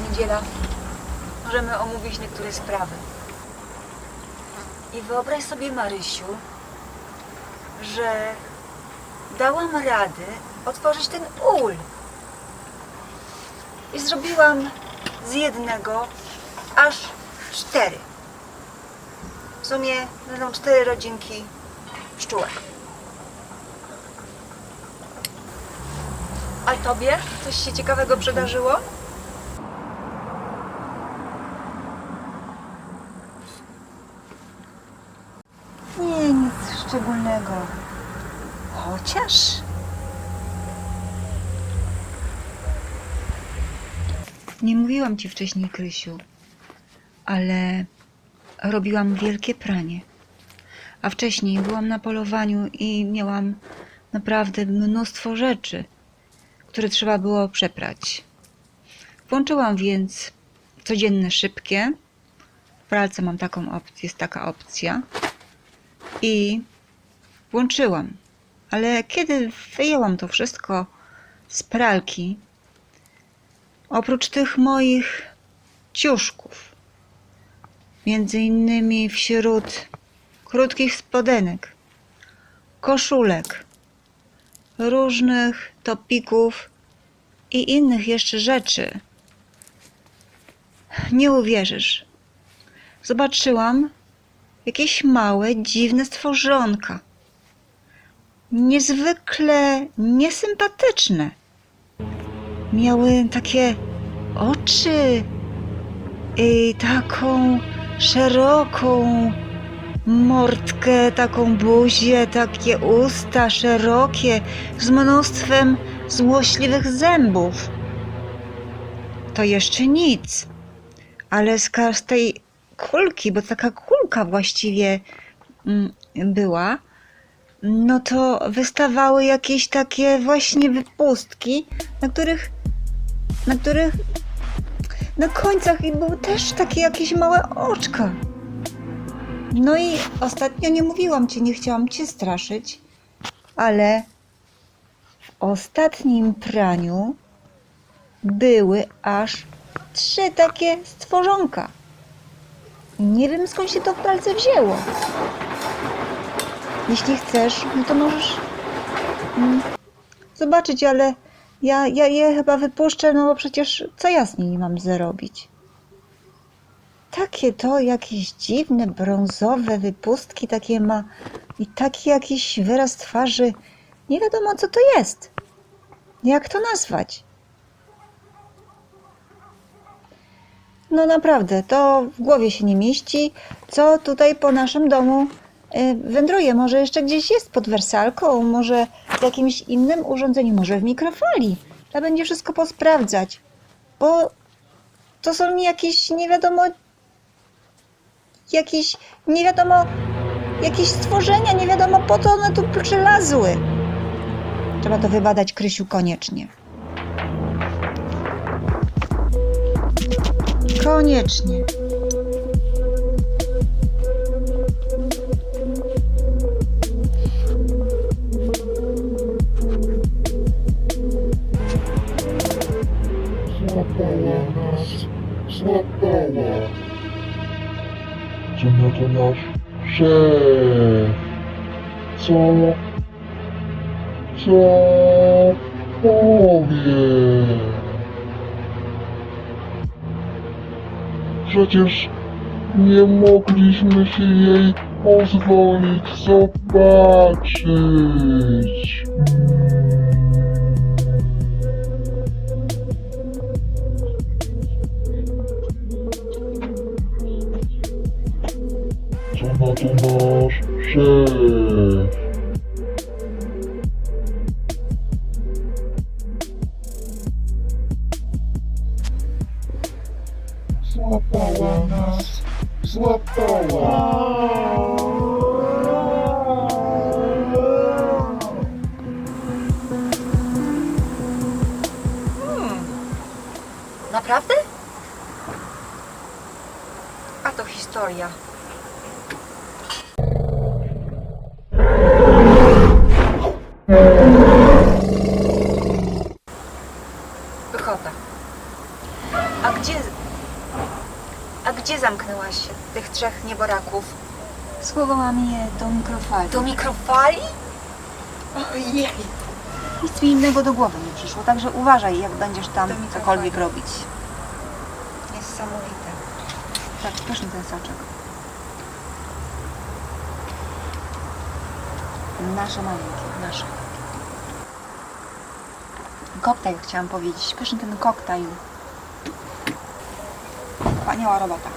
niedziela. Możemy omówić niektóre sprawy. I wyobraź sobie, Marysiu, że dałam rady otworzyć ten ul. I zrobiłam z jednego aż cztery. W sumie będą cztery rodzinki pszczółek. A tobie coś się ciekawego przydarzyło? Nie, nic szczególnego. Chociaż. Nie mówiłam ci wcześniej, Krysiu, ale robiłam wielkie pranie. A wcześniej byłam na polowaniu i miałam naprawdę mnóstwo rzeczy, które trzeba było przeprać. Włączyłam więc codzienne szybkie. W pralce mam taką opcję, jest taka opcja. I włączyłam. Ale kiedy wyjęłam to wszystko z pralki, oprócz tych moich ciuszków, między innymi wśród krótkich spodenek, koszulek, różnych topików i innych jeszcze rzeczy. Nie uwierzysz. Zobaczyłam jakieś małe, dziwne stworzonka. Niezwykle niesympatyczne. Miały takie oczy i taką szeroką mordkę, taką buzię, takie usta szerokie z mnóstwem złośliwych zębów. To jeszcze nic, ale z tej kulki, bo taka kulka właściwie mm, była, no to wystawały jakieś takie właśnie wypustki, na których, na których na końcach i były też takie jakieś małe oczka. No i ostatnio nie mówiłam ci, nie chciałam cię straszyć, ale w ostatnim praniu były aż trzy takie stworzonka. Nie wiem skąd się to w pralce wzięło. Jeśli chcesz, no to możesz mm, zobaczyć, ale ja, ja je chyba wypuszczę, no bo przecież co ja z nimi mam zrobić? Takie to jakieś dziwne, brązowe wypustki takie ma i taki jakiś wyraz twarzy. Nie wiadomo co to jest. Jak to nazwać? No naprawdę, to w głowie się nie mieści, co tutaj po naszym domu wędruje. Może jeszcze gdzieś jest pod wersalką, może w jakimś innym urządzeniu, może w mikrofali. Trzeba będzie wszystko posprawdzać, bo to są jakieś nie wiadomo, jakieś nie wiadomo, jakieś stworzenia, nie wiadomo po co one tu przylazły. Trzeba to wybadać, Krysiu, koniecznie. Koniecznie. Złapała. Co na to nasz szef? Co? Co powie? Przecież nie mogliśmy się jej pozwolić zobaczyć. Co na to nasz szef? Złapała nas, złapała. Naprawdę? A to historia. Pychota. A gdzie zamknęłaś tych trzech nieboraków? Schowałam je do mikrofali. Do mikrofali? Ojej. Nic mi innego do głowy nie przyszło, także uważaj, jak będziesz tam Do mikrofali. cokolwiek robić. Niesamowite. Tak, pyszny ten soczek. Nasze maleńkie, nasze. Koktajl chciałam powiedzieć. Pyszny ten koktajl. Wspaniała robota.